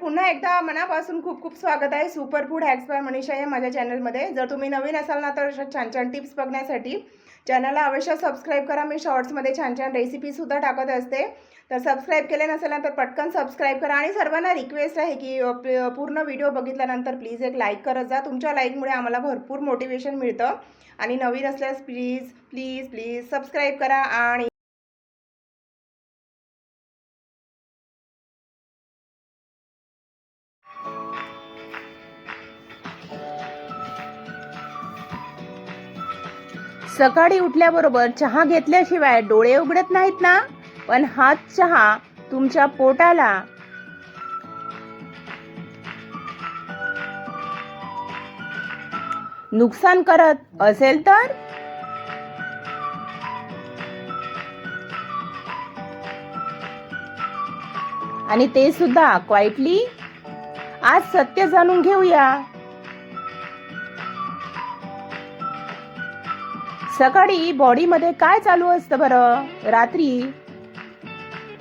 पुन्हा एकदा मनापासून खूप खूप स्वागत आहे super food hacks by Manisha या माझ्या चॅनलमध्ये जर तुम्ही नवीन असाल ना तर अशा छान छान टिप्स बघण्यासाठी चॅनलला अवश्य सबस्क्राईब करा. मी शॉर्ट्समध्ये छान छान रेसिपीसुद्धा टाकत असते. तर सबस्क्राईब केले नसेल ना तर पटकन सबस्क्राईब करा. आणि सर्वांना रिक्वेस्ट आहे की पूर्ण व्हिडिओ बघितल्यानंतर प्लीज एक लाईक करत जा. तुमच्या लाईकमुळे आम्हाला भरपूर मोटिवेशन मिळतं. आणि नवीन असल्यास प्लीज प्लीज प्लीज सबस्क्राईब करा. आणि सकाळी उठल्याबरोबर चहा घेतल्याशिवाय डोळे उघडत नाहीत ना? पण हाच चहा तुमच्या पोटाला. नुकसान करत असेल तर? आणि ते सुद्धा क्वाइटली आज सत्य जाणून घेऊया. सकाळी बॉडीमध्ये काय चालू असतं बरं? रात्री?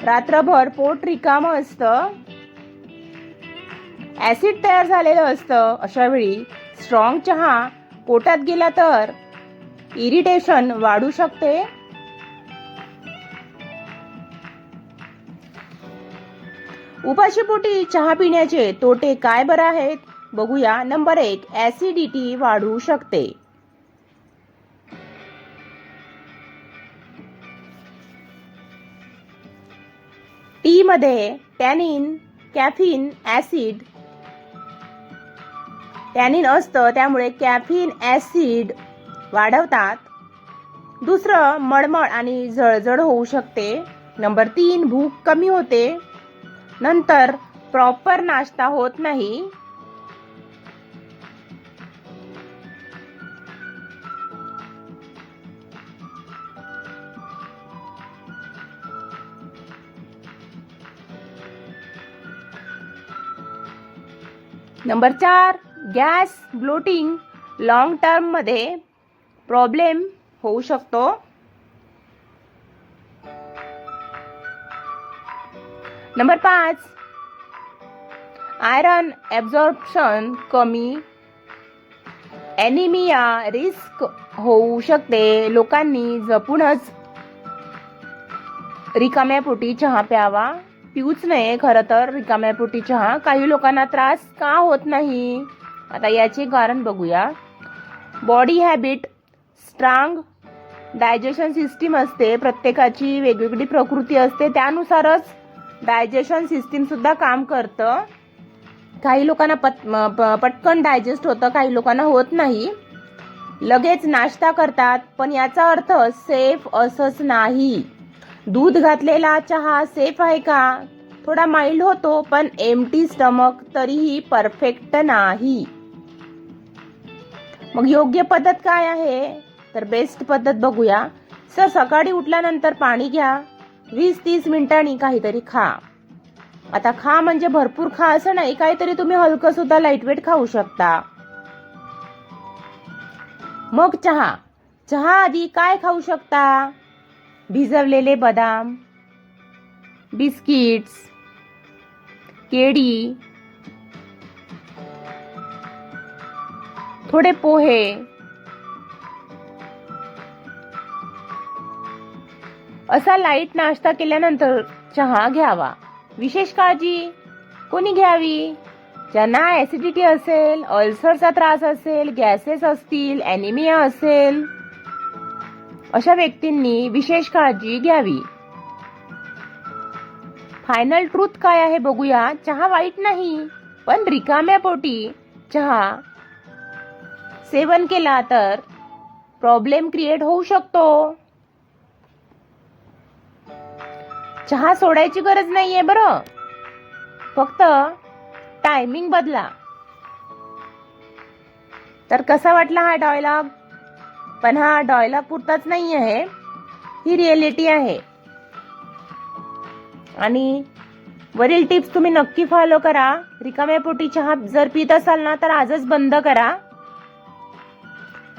रात्रभर पोट रिकामं असतं? ऍसिड तयार झालेलं असतं अशा वेळी. स्ट्रॉंग चहा पोटात गेला तर इरिटेशन वाढू शकते. उपाशीपोटी चहा पिण्याचे तोटे काय बरं आहेत? बघूया. नंबर एक ऍसिडिटी वाढू शकते. टी मध्ये टॅनिन कॅफिन ऍसिड टॅनिन असतं त्यामुळे कॅफिन ऍसिड वाढवतात. दुसरं मळमळ आणि जळजळ होऊ शकते. नंबर तीन भूक कमी होते. नंतर प्रॉपर नाश्ता होत नाही. नंबर चार गॅस ब्लोटिंग लॉंग टर्ममध्ये प्रॉब्लेम होऊ शकतो. नंबर पाच आयरन ॲब्झॉर्प्शन कमी. ॲनिमिया रिस्क होऊ शकते. लोकांनी जपूनच रिकाम्या पोटी चहा प्यावा. पिऊच नये खरं तर रिकाम्या पोटी चहा काही लोकांना त्रास का होत नाही? आता याचे कारण बघूया. Body habit strong digestion system असते. प्रत्येकाची वेगवेगळी प्रकृती असते. त्यानुसारच डायजेशन सिस्टीमसुद्धा काम करतं. काही लोकांना पट प- पटकन डायजेस्ट होतं काही लोकांना होत नाही. लगेच नाश्ता करतात. पण याचा अर्थ सेफ असंच नाही. दूध घातलेला चहा सेफ आहे का? थोडा माइल्ड होतो पण एमटी स्टमक तरीही परफेक्ट नाही. मग योग्य पद्धत काय आहे? तर बेस्ट पद्धत बघूया. सर सकाळी उठल्यानंतर पाणी घ्या. वीस तीस मिनिटांनी काहीतरी खा. आता खा म्हणजे भरपूर खा असं नाही काहीतरी तुम्ही हलकं सुद्धा लाईटवेट खाऊ शकता. मग चहा. चहा आधी काय खाऊ शकता? भिजवलेले बदाम बिस्किट्स केळी थोडे पोहे असा लाइट नाश्ता केल्यानंतर चहा घ्यावा. विशेष काळजी कोणी घ्यावी? ज्यांना ॲसिडिटी असेल अल्सरचा त्रास असेल गॅसेस असतील ॲनिमिया असेल अशा व्यक्तींनी विशेष काळजी घ्यावी. फायनल ट्रूथ काय आहे बघूया. चहा वाईट नाही पण रिकाम्या पोटी चहा. सेवन केला तर प्रॉब्लेम क्रिएट होऊ शकतो. चहा सोडायची गरज नाहीये बरं. फक्त टायमिंग बदला. तर कसा वाटला हा डायलॉग पण हा डॉयला पुरताच नाही आहे ही रिएलिटी आहे. आणि वरील टिप्स तुम्ही नक्की फॉलो करा. रिकाम्या पोटी चहा जर पित असाल ना तर आजच बंद करा.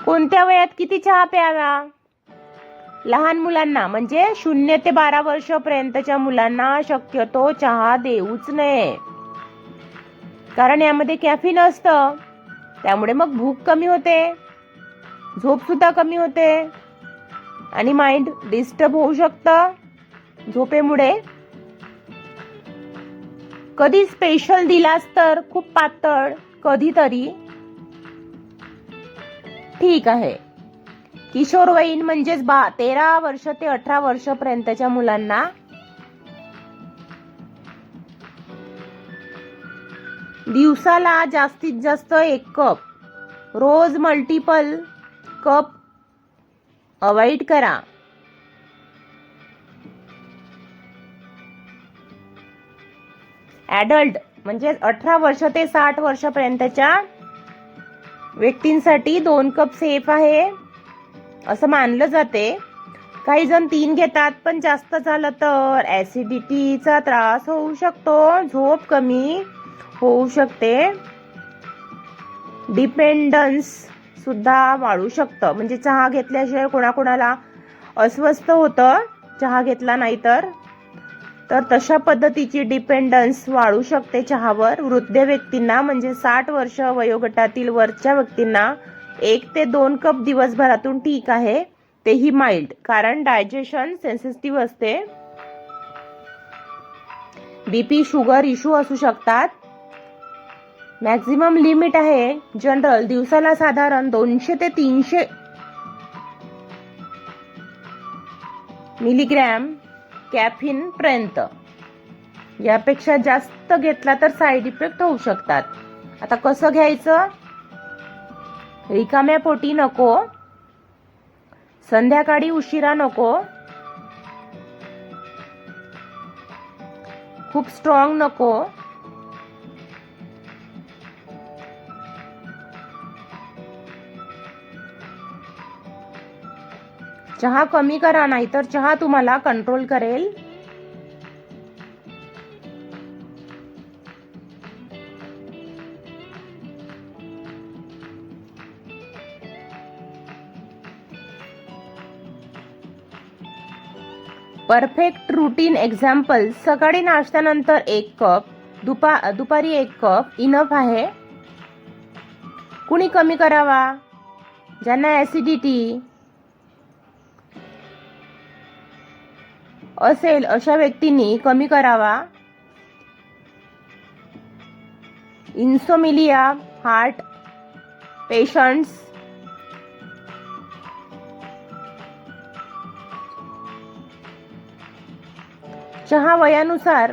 कोणत्या वयात किती चहा प्यावा? लहान मुलांना म्हणजे शून्य ते बारा वर्षापर्यंतच्या मुलांना शक्यतो चहा देऊच नये. कारण यामध्ये कॅफिन असतं. त्यामुळे मग भूक कमी होते. झोप सुद्धा कमी होते. आणि माइंड डिस्टर्ब होऊ शकतं झोपेमुळे. कधी स्पेशल दिलास तर खूप पातळ कधीतरी. ठीक आहे. किशोरवयीन म्हणजेच बा तेरा वर्ष ते अठरा वर्षपर्यंतच्या मुलांना. दिवसाला जास्तीत जास्त एक कप रोज मल्टिपल कप अवॉइड करा. ॲडल्ट म्हणजे अठरा वर्ष ते साठ वर्षापर्यंतच्या व्यक्तींसाठी दोन कप सेफ आहे. असं मानलं जाते. काही जण तीन घेतात पण जास्त झालं तर ॲसिडिटीचा त्रास होऊ शकतो. झोप कमी होऊ शकते. डिपेंडन्स सुद्धा वाढू शकतं. म्हणजे चहा घेतल्याशिवाय कोणाकोणाला अस्वस्थ होतं चहा घेतला नाही तर. तर तशा पद्धतीची डिपेंडन्स वाढू शकते चहावर. वृद्ध व्यक्तींना म्हणजे साठ वर्ष वयोगटातील वरच्या व्यक्तींना एक ते दोन कप दिवसभरातून ठीक आहे तेही माइल्ड कारण डायजेशन सेन्सिटिव्ह असते. बीपी शुगर इश्यू असू शकतात. मॅक्झिमम लिमिट आहे जनरल दिवसाला साधारण दोनशे ते तीनशे मिलीग्रॅम कॅफिन पर्यंत. यापेक्षा जास्त घेतला तर साईड इफेक्ट होऊ शकतात. आता कसं घ्यायचं? रिकाम्या पोटी नको. संध्याकाळी उशिरा नको. खूप स्ट्रॉंग नको. चहा कमी करा नाहीतर चहा तुम्हाला कंट्रोल करेल. परफेक्ट रुटीन एक्झाम्पल सकाळी नाश्त्यानंतर एक कप दुपा दुपारी एक कप इनफ आहे. कुणी कमी करावा? ज्यांना ॲसिडिटी असेल अशा व्यक्तींनी कमी करावा. इन्सोमिलिया हार्ट पेशंट्स चहा वयानुसार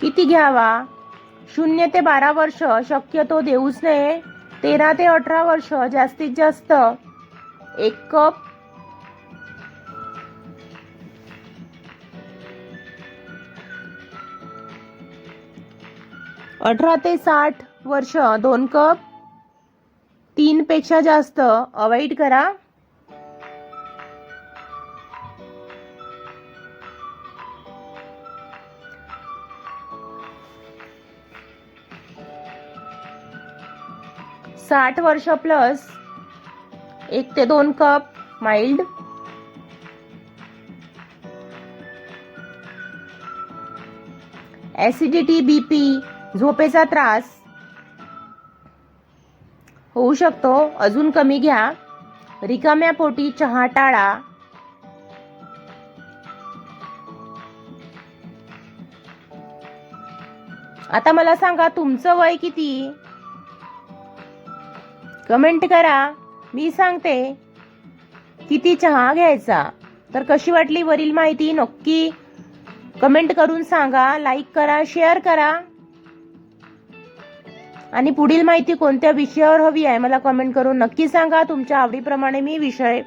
किती घ्यावा? शून्य ते बारा वर्ष शक्यतो देऊच नये तेरा ते अठरा वर्ष जास्तीत जास्त एक कप. अठरा ते साठ वर्ष दोन कप. तीन पेक्षा जास्त अवॉइड करा. साठ वर्ष प्लस एक ते दोन कप माइल्ड ऍसिडिटी बीपी झोपेचा त्रास. होऊ शकतो अजून कमी घ्या. रिकाम्या पोटी चहा टाळा. आता मला सांगा तुमचं वय किती? कमेंट करा. मी सांगते किती चहा घ्यायचा? तर कशी वाटली वरील माहिती नक्की कमेंट करून सांगा लाईक करा शेअर करा. आणि पुढील माहिती कोणत्या विषयावर हवी आहे मला कमेंट करून नक्की सांगा. तुमच्या आवडीप्रमाणे मी विषय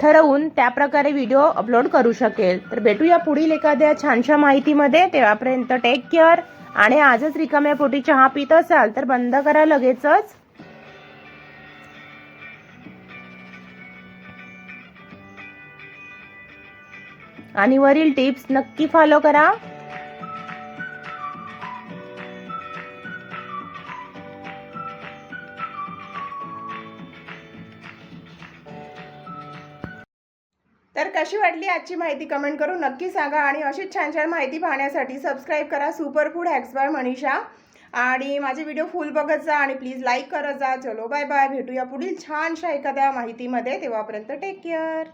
ठरवून त्या प्रकारे व्हिडिओ अपलोड करू शकेल. तर भेटूया पुढील एखाद्या छानशा माहितीमध्ये. तेव्हापर्यंत टेक केअर आणि आजच रिकाम्या पोटी चहा पित असाल तर बंद करा लगेचच. आणि वरील टिप्स नक्की फॉलो करा. तर कशी वाटली आजची माहिती कमेंट करून नक्की सांगा आणि अशीच छान छान माहिती पाहण्यासाठी सबस्क्राईब करा super food hacks by Manisha. आणि माझे व्हिडिओ फुल बघत जा आणि प्लीज लाईक करत जा. चलो बाय बाय भेटूया पुढील छानशा एखाद्या माहितीमध्ये. तेव्हापर्यंत टेक केअर